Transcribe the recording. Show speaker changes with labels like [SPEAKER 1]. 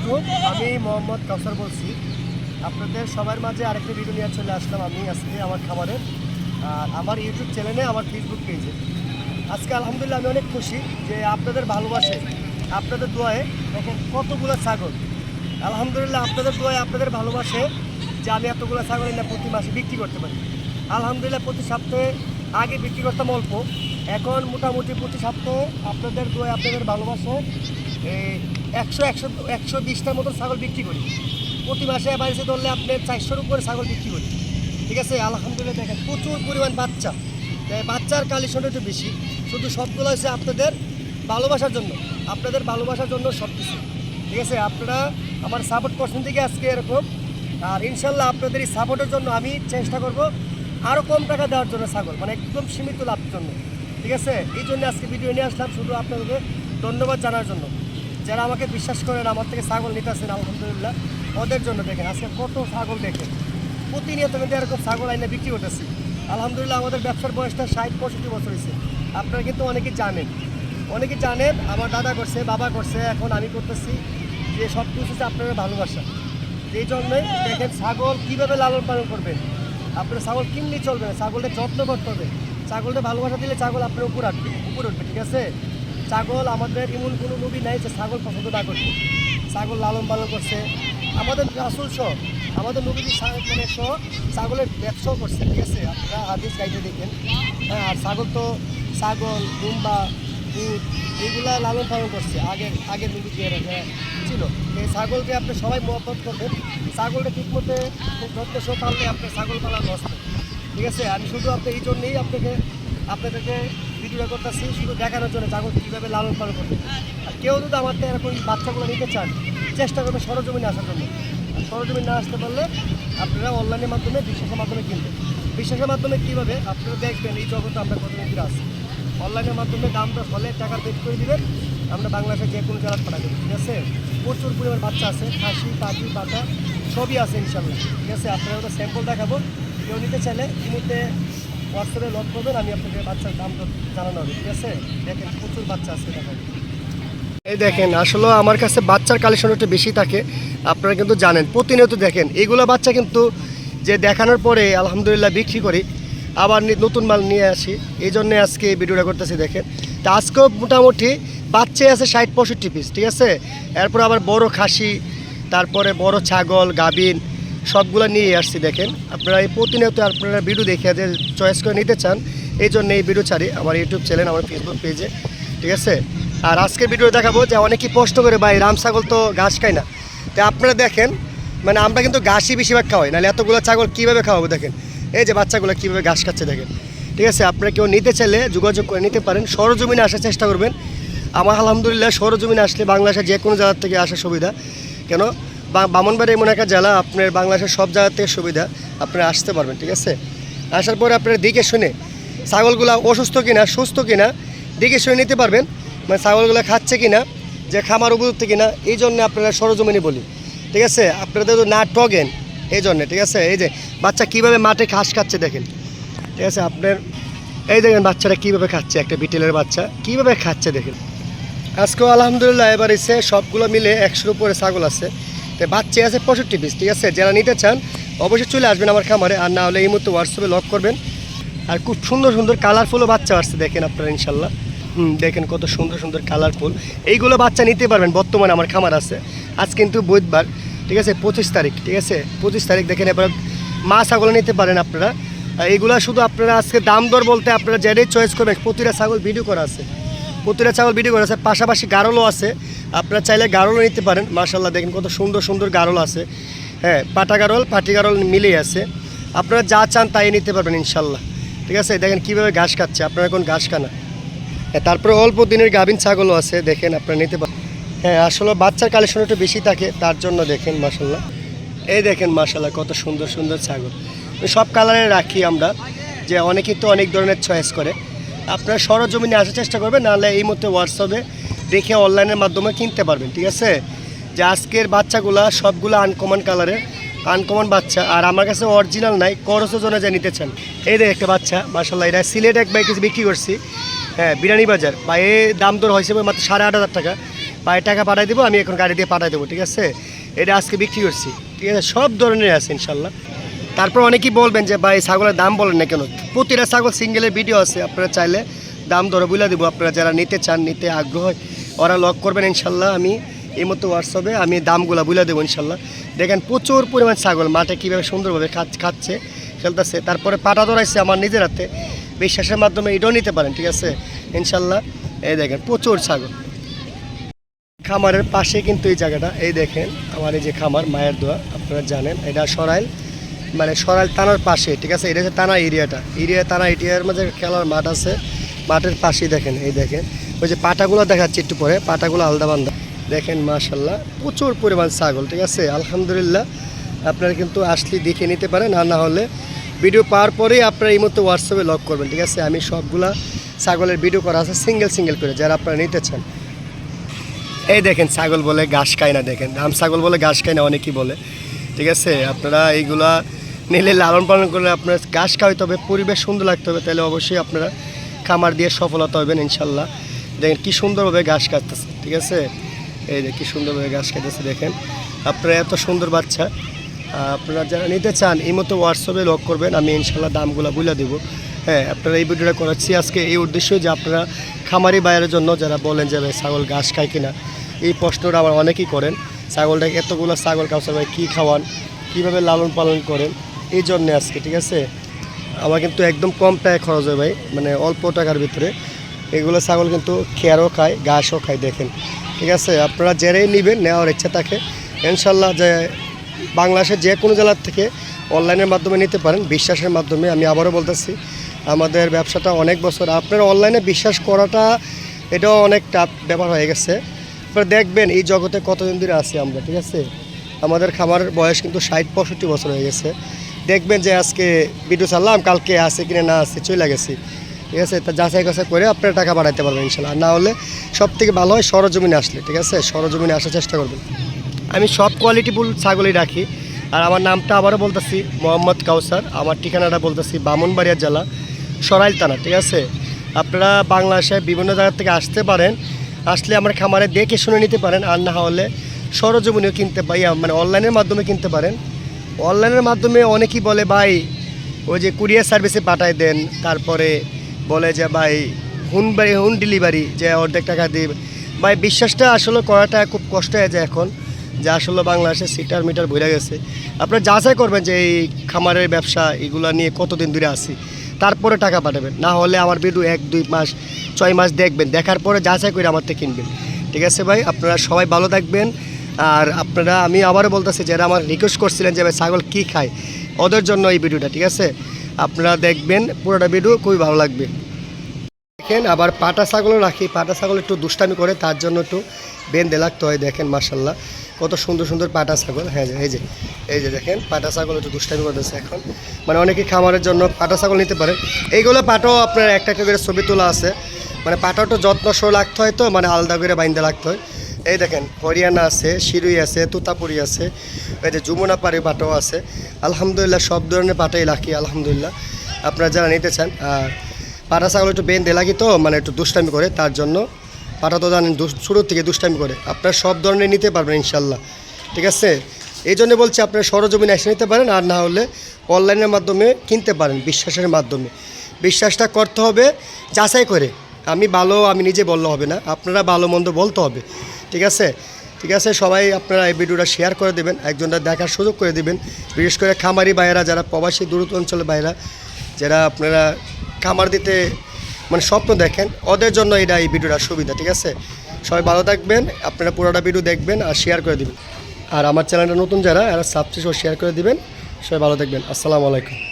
[SPEAKER 1] আলাইকুম আমি মোহাম্মদ কাউসার বলছি। আপনাদের সবার মাঝে আরেকটা ভিডিও নিয়ে চলে আসলাম আমি আজকে আমার খাবারে, আর আমার ইউটিউব চ্যানেলে আমার ফেসবুক পেজে আজকে আলহামদুলিল্লাহ আমি অনেক খুশি যে আপনাদের ভালোবাসে, আপনাদের দোয়ায় এখন কতগুলো ছাগল। আলহামদুলিল্লাহ আপনাদের দোয়ায় আপনাদের ভালোবাসে যে আমি এতগুলো ছাগল এনে প্রতি মাসে বিক্রি করতে পারি। আলহামদুলিল্লাহ প্রতি সপ্তাহে আগে বিক্রি করতাম অল্প, এখন মোটামুটি প্রতি সপ্তাহে আপনাদের দোয়ায় আপনাদের ভালোবাসে, এই একশো একশো একশো বিশটার মতো ছাগল বিক্রি করি। প্রতি মাসে বাড়িতে ধরলে আপনি চারশোর উপরে ছাগল বিক্রি করি। ঠিক আছে? আলহামদুলিল্লাহ, দেখেন, প্রচুর পরিমাণ বাচ্চা। বাচ্চার কালেকশনটা একটু বেশি। শুধু সবগুলো হচ্ছে আপনাদের ভালোবাসার জন্য। আপনাদের ভালোবাসার জন্য সব কিছু ঠিক আছে? আপনারা আমার সাপোর্ট করছেন থেকে আজকে এরকম। আর ইনশাল্লাহ আপনাদের এই সাপোর্টের জন্য আমি চেষ্টা করব আরও কম টাকা দেওয়ার জন্য ছাগল। মানে একদম সীমিত লাভের জন্য। ঠিক আছে? এই জন্য আজকে ভিডিও নিয়ে আসলাম। শুধু আপনাদেরকে ধন্যবাদ জানার জন্য। যারা আমাকে বিশ্বাস করেন, আমার থেকে ছাগল নিতে আসেন, আলহামদুলিল্লাহ। ওদের জন্য দেখেন, আজকে কত ছাগল দেখেন। প্রতিনিয়ত কিন্তু এরকম ছাগল আইনে বিক্রি করতেছি। আলহামদুলিল্লাহ আমাদের ব্যবসার বয়সটা ষাট, পঁয়ষট্টি বছর হয়েছে। আপনারা কিন্তু অনেকে জানেন। অনেকে জানেন, আমার দাদা করছে, বাবা করছে, এখন আমি করতেছি যে সব কিছু হচ্ছে আপনাদের ভালোবাসা। এই জন্যই দেখেন ছাগল কীভাবে লালন পালন করবেন। আপনার ছাগল কিনলে চলবে না, ছাগলটা যত্ন করতে হবে। ছাগলটা ভালোবাসা দিলে ছাগল আপনার উপর আসবে উপর উঠবে, ঠিক আছে? ছাগল আমাদের এমন কোনো নবী নাই যে ছাগল পছন্দ না করবে ছাগল লালন পালন করছে। আমাদের রাসুল সহ, আমাদের নবীজি মানে সহ ছাগলের ব্যবসাও করছে, ঠিক আছে? আপনারা হাদিস গাইতে দেখেন। হ্যাঁ আর ছাগল তো ছাগল দুম্বা দুধ এগুলা লালন পালন করছে। আগের আগের নবী যে ছিল। এই ছাগলকে আপনি সবাই মহব্বত করবেন। ছাগলটা ঠিক মতো ধরতে শো পারলে আপনার ছাগল পালা নষ্ট। ঠিক আছে? আমি শুধু আপনি এই জন্যেই আপনাকে, আপনাদেরকে ভিডিওটা করতেছি, শুধু দেখানোর জন্য ছাগল কীভাবে লালন পালন করবে আর কেউ যদি আমার তো এরকম বাচ্চাগুলো নিতে চান, চেষ্টা করবে সরজমিনে আসার জন্য। সরজমিনে না আসতে পারলে আপনারা অনলাইনের মাধ্যমে বিশ্বাসের মাধ্যমে কিনবেন। বিশ্বাসের মাধ্যমে কীভাবে? আপনারা দেখবেন এই জগতে আমরা কত মিত্র আছে। অনলাইনের মাধ্যমে দামটা হলে টাকা পেড করে দিবেন। আমরা বাংলাদেশের যে কোনো জায়গায় পাঠাবো, ঠিক আছে? প্রচুর পরিমাণ বাচ্চা আছে, খাসি, পাখি, পাতা, সবই আছে ইনশাল্লাহ ঠিক আছে? আপনারা ওটা স্যাম্পল দেখাবো। কেউ নিতে চাইলে ইনিতে হোয়াটসঅ্যাপে লক করবেন, আমি আপনাকে বাচ্চার দাম জানানো হবে, ঠিক আছে? দেখেন, প্রচুর বাচ্চা আছে দেখাবো এই দেখেন, আসলে আমার কাছে বাচ্চার কালেকশন একটু বেশি থাকে, আপনারা কিন্তু জানেন, প্রতিনিয়ত দেখেন, এগুলো বাচ্চা কিন্তু যে দেখানোর পরে আলহামদুলিল্লাহ বিক্রি করি, আবার নতুন মাল নিয়ে আসি, এই জন্যে আজকে ভিডিওটা করতেছি, দেখেন। তা আজকেও মোটামুটি বাচ্চাই আছে ষাট পঁয়ষট্টি পিস ঠিক আছে? এরপর আবার বড় খাসি, তারপরে বড় ছাগল, গাবিন সবগুলো নিয়ে আসছি, দেখেন। আপনারা এই প্রতিনিয়ত আপনারা ভিডিও দেখে যে চয়েস করে নিতে চান, এই জন্য এই ভিডিও ছাড়ি আমার ইউটিউব চ্যানেল আমার ফেসবুক পেজে ঠিক আছে? আর আজকের ভিডিও দেখাবো যে অনেকেই প্রশ্ন করে, ভাই, রাম ছাগল তো ঘাস খায় না। তো আপনারা দেখেন মানে আমরা কিন্তু ঘাসই বেশিরভাগ খাওয়াই, নাহলে এতগুলো ছাগল কীভাবে খাওয়াবো, দেখেন? এই যে বাচ্চাগুলো কীভাবে ঘাস খাচ্ছে, দেখেন। ঠিক আছে, আপনারা কেউ নিতে চাইলে যোগাযোগ করে নিতে পারেন, সরজমিনে আসার চেষ্টা করবেন। আমার আলহামদুলিল্লাহ, সরজমিনে আসলে বাংলাদেশের যে কোনো জায়গার থেকে আসার সুবিধা। কেন? বামনবাড়ি এমন একটা জেলা, আপনার বাংলাদেশের সব জায়গা থেকে সুবিধা, আপনারা আসতে পারবেন, ঠিক আছে? আসার পরে আপনারা দিকে শুনে, ছাগলগুলো অসুস্থ কিনা, সুস্থ কিনা, দিকে শুনে নিতে পারবেন মানে ছাগলগুলো খাচ্ছে কিনা, যে খামার উপযুক্ত কিনা, এই জন্য আপনারা সরজমিনে বলি, ঠিক আছে? আপনারা তো না টগেন এই জন্যে, ঠিক আছে? এই যে বাচ্চা কীভাবে মাঠে ঘাস খাচ্ছে দেখেন, ঠিক আছে? আপনার, এই দেখেন বাচ্চারা কীভাবে খাচ্ছে, একটা বিটেলের বাচ্চা, কীভাবে খাচ্ছে দেখেন? আজকেও আলহামদুলিল্লাহ, এবার এসে সবগুলো মিলে একশোর উপরে ছাগল আছে তো বাচ্চা আছে পঁয়ষট্টি পিস ঠিক আছে? যারা নিতে চান, অবশ্যই চলে আসবেন আমার খামারে আর না হলে এই মুহূর্তে হোয়াটসঅ্যাপে লক করবেন। আর খুব সুন্দর সুন্দর কালারফুলও বাচ্চা আসছে, দেখেন আপনারা ইনশাল্লাহ দেখেন কত সুন্দর সুন্দর কালারফুল এইগুলো বাচ্চা নিতে পারবেন, বর্তমানে আমার খামার আছে। আজ কিন্তু বুধবার, ঠিক আছে? পঁচিশ তারিখ, ঠিক আছে? পঁচিশ তারিখ দেখেন এবার মা ছাগল নিতে পারেন আপনারা। এইগুলা শুধু আপনারা আজকে দাম দর বলতে আপনারা যেটাই চয়েস করবেন, প্রতিটা ছাগল ভিডিও করা আছে। প্রতিটা ছাগল ভিডিও করা আছে, পাশাপাশি গারলও আছে। আপনারা চাইলে গারলও নিতে পারেন মার্শাল্লাহ দেখেন কত সুন্দর সুন্দর গারল আছে। হ্যাঁ পাটা গারল, পাটি গারল মিলেই আছে। আপনারা যা চান তাই নিতে পারবেন ইনশাল্লাহ ঠিক আছে, দেখেন কীভাবে ঘাস খাচ্ছে, আপনারা এখন ঘাস খানা হ্যাঁ তারপরে অল্প দিনের গাভিন ছাগলও আছে, দেখেন আপনারা নিতে পারেন হ্যাঁ আসলে বাচ্চার কালেকশন একটু বেশি থাকে, তার জন্য দেখেন মার্শাল্লাহ এই দেখেন মার্শাল্লাহ কত সুন্দর সুন্দর ছাগল। সব কালারে রাখি আমরা, যে অনেকেই তো অনেক ধরনের চয়েস করে। আপনারা সরজমিনে আসার চেষ্টা করবেন, নাহলে এই মুহূর্তে হোয়াটসঅ্যাপে দেখে অনলাইনের মাধ্যমে কিনতে পারবেন, ঠিক আছে? যে আজকের বাচ্চাগুলা সবগুলো আনকমন কালারের আনকমন বাচ্চা, আর আমার কাছে অরিজিনাল নাই করসের জন্য যা নিতে চান এই দেখ একটা বাচ্চা মাসাল্লাহ এটা সিলেট এক বাইক বিক্রি করছি। হ্যাঁ বিরিয়ানি বাজার। বা এ দাম দর হয়েছে মাত্র সাড়ে আট হাজার টাকা। পায়ে টাকা পাঠাই দেবো, আমি এখন গাড়ি দিয়ে পাঠাই দেবো, ঠিক আছে? এটা আজকে বিক্রি করছি, ঠিক আছে? সব ধরনের আছে ইনশাল্লাহ তারপর অনেকেই বলবেন যে, ভাই, ছাগলের দাম বলেন না কেন? প্রতিটা ছাগল সিঙ্গেলের ভিডিও আছে, আপনারা চাইলে দাম দরে বুঝলে দেবো। আপনারা যারা নিতে চান, নিতে আগ্রহ ওরা লক করবেন ইনশাল্লাহ আমি এই মতো হোয়াটসঅ্যাপে আমি দামগুলো বুঝলে দেবো ইনশাল্লাহ। দেখেন প্রচুর পরিমাণ ছাগল, মাঠে কীভাবে সুন্দরভাবে খাচ- খাচ্ছে, খেলতেছে। তারপরে পাটা ধরাইছে আমার নিজের হাতে। বিশ্বাসের মাধ্যমে এটাও নিতে পারেন, ঠিক আছে? ইনশাল্লাহ। এই দেখেন, প্রচুর ছাগল। খামারের পাশে কিন্তু এই জায়গাটা। এই দেখেন, আমার এই যে খামার, মায়ের দোয়া, আপনারা জানেন। এটা সরাইল মানে সরাইল টানার পাশে, ঠিক আছে? এটা হচ্ছে টানা এরিয়াটা। এরিয়া টানা এরিয়ার মাঝে খেলার মাঠ আছে। মাঠের পাশেই দেখেন, এই দেখেন। ওই যে পাটাগুলো দেখাচ্ছে একটু পরে, পাটাগুলো আলাদা বান্ধা দেখেন মাশাল্লাহ প্রচুর পরিমাণ ছাগল, ঠিক আছে? আলহামদুলিল্লাহ, আপনারা কিন্তু আসলে দেখে নিতে পারেন, আর না হলে ভিডিও পাওয়ার পরেই আপনারা এই মতো হোয়াটসঅ্যাপে লক করবেন, ঠিক আছে? আমি সবগুলা ছাগলের ভিডিও করা আছে সিঙ্গেল সিঙ্গেল করে, যারা আপনারা নিতে চান। এই দেখেন, ছাগল বলে ঘাস খায় না, দেখেন। রাম ছাগল বলে ঘাস খায় না, অনেকেই বলে, ঠিক আছে? আপনারা এইগুলা নিলে লালন পালন করলে আপনার ঘাস খাওয়াইতে হবে, পরিবেশ সুন্দর লাগতে হবে, তাহলে অবশ্যই আপনারা খামার দিয়ে সফলতা হবেন ইনশাল্লাহ দেখেন কী সুন্দরভাবে ঘাস কাটতেছে, ঠিক আছে? এই যে কী সুন্দরভাবে ঘাস কাটতেছে, দেখেন। আপনারা এত সুন্দর বাচ্চা। আপনারা যারা নিতে চান, এই মতো হোয়াটসঅ্যাপে লক করবেন, আমি ইনশাল্লাহ দামগুলো বলে দেবো। হ্যাঁ আপনারা এই ভিডিওটা করাচ্ছি। আজকে এই উদ্দেশ্য যে আপনারা খামারি বাইরের জন্য যারা বলেন যে ভাই ছাগল ঘাস খায় কিনা, এই প্রশ্নটা আমার অনেকেই করেন। ছাগলটাকে এতগুলো ছাগল কাউসার ভাই কী খাওয়ান, কীভাবে লালন পালন করেন, এই জন্যে আজকে, ঠিক আছে? আমার কিন্তু একদম কম টাকায় খরচ হয় ভাই মানে অল্প টাকার ভিতরে। এগুলো ছাগল কিন্তু খেয়ারও খায়, ঘাসও খায়, দেখেন। ঠিক আছে? আপনারা জেরেই নেবেন, নেওয়ার ইচ্ছা থাকে। ইনশাল্লাহ যে বাংলাদেশের যে কোনো জেলার থেকে অনলাইনের মাধ্যমে নিতে পারেন। বিশ্বাসের মাধ্যমে, আমি আবারও বলতেছি, আমাদের ব্যবসাটা অনেক বছর, আপনার অনলাইনে বিশ্বাস করাটা, এটাও অনেক টাফ ব্যাপার হয়ে গেছে। আপনারা দেখবেন, এই জগতে কতদিন ধরে আছি আমরা, ঠিক আছে? আমাদের খামারের বয়স কিন্তু ষাট, পঁয়ষট্টি বছর হয়ে গেছে। দেখবেন যে আজকে ভিডিও চাললাম কালকে আছে কিনা না আছে, চলে গেছি। ঠিক আছে? তা যাচাই কাছাই করে আপনারা টাকা বাড়াইতে পারবেন ইনশাল্লাহ। না হলে সব থেকে ভালো হয় সরজমিনে আসলে, ঠিক আছে? সরজমিনে আসার চেষ্টা করবেন। আমি সব কোয়ালিটিফুল ছাগলই রাখি। আর আমার নামটা আবারও বলতেছি, মোহাম্মদ কাউসার। আমার ঠিকানাটা বলতেছি, বামনবাড়িয়া জেলা, সরাইল থানা, ঠিক আছে? আপনারা বাংলাদেশে বিভিন্ন জায়গা থেকে আসতে পারেন। আসলে আমার খামারে দেখে শুনে নিতে পারেন। আর না হলে সরজমিনেও কিনতে পাই মানে অনলাইনের মাধ্যমে কিনতে পারেন। অনলাইনের মাধ্যমে অনেকেই বলে, ভাই, ওই যে কুরিয়ার সার্ভিসে পাঠায় দেন, তারপরে বলে যে, ভাই, হুন বাড়ি, হুন ডেলিভারি যে অর্ধেক টাকা দিয়ে ভাই, বিশ্বাসটা আসলে করাটা খুব কষ্ট হয়ে যায় এখন, যে আসলে বাংলাদেশে সিটার মিটার ভরে গেছে। আপনারা যাচাই করবেন যে এই খামারের ব্যবসা এগুলো নিয়ে কতদিন ধরে আসি তারপরে টাকা পাঠাবেন। না হলে আমার ভিডিও এক, দুই মাস, ছয় মাস দেখবেন। দেখার পরে যাচাই করে আমার থেকে কিনবেন। ঠিক আছে ভাই? আপনারা সবাই ভালো থাকবেন। আর আপনারা, আমি আবারও বলতেছি, যারা আমার রিকোয়েস্ট করছিলেন যে, ভাই, ছাগল কী খায়? ওদের জন্য এই ভিডিওটা, ঠিক আছে? আপনারা দেখবেন পুরোটা ভিডিও খুবই ভালো লাগবে। দেখেন, আবার পাটা ছাগলও রাখি। পাটা ছাগল একটু দুষ্টামি করে, তার জন্য একটু বেঁধে লাগতে হয়। দেখেন মার্শাল্লাহ কত সুন্দর সুন্দর পাটা ছাগল। হ্যাঁ এই যে এই যে দেখেন, পাটা ছাগল একটু দুষ্টামি করতেছে এখন। মানে অনেকে খামারের জন্য পাটা ছাগল নিতে পারে। এইগুলো পাটাও আপনার একটা একটা করে ছবি তোলা আছে। মানে পাটাও একটু যত্ন সহ রাখতে হয় তো মানে আলাদা করে বাইন্দা রাখতে হয়। এই দেখেন, হরিয়ানা আছে শিরুই আছে, তুতাপুরি আছে, এই যে যমুনা পাড়ি পাটাও আছে। আলহামদুলিল্লাহ সব ধরনের পাটাই রাখি আলহামদুলিল্লাহ। আপনারা যারা নিতে চান আর পাটা ছাগল একটু বেঁধে লাগি তো মানে একটু দুষ্টামি করে, তার জন্য পাটা তো জানেন শুরুর থেকে দুষ্টামি করে। আপনারা সব ধরনের নিতে পারবেন ইনশাল্লাহ ঠিক আছে? এই জন্য বলছি, আপনারা সরজমিনে এসে নিতে পারেন, আর না হলে অনলাইনের মাধ্যমে কিনতে পারেন, বিশ্বাসের মাধ্যমে। বিশ্বাসটা করতে হবে, যাচাই করে। আমি ভালো, আমি নিজে বললে হবে না। আপনারা ভালো মন্দ বলতে হবে। ঠিক আছে? ঠিক আছে, সবাই আপনারা এই ভিডিওটা শেয়ার করে দেবেন, একজনটা দেখার সুযোগ করে দেবেন। বিশেষ করে খামারি বাইরা যারা প্রবাসী দূরত অঞ্চলের বাইরা যারা আপনারা খামার দিতে মানে স্বপ্ন দেখেন, ওদের জন্য এটা এই ভিডিওটা সুবিধা, ঠিক আছে? সবাই ভালো থাকবেন, আপনারা পুরোটা ভিডিও দেখবেন আর শেয়ার করে দিবেন। আর আমার চ্যানেলটা নতুন যারা, এরা সাবস্ক্রাইব শেয়ার করে দিবেন। সবাই ভালো থাকবেন। আসসালামু আলাইকুম।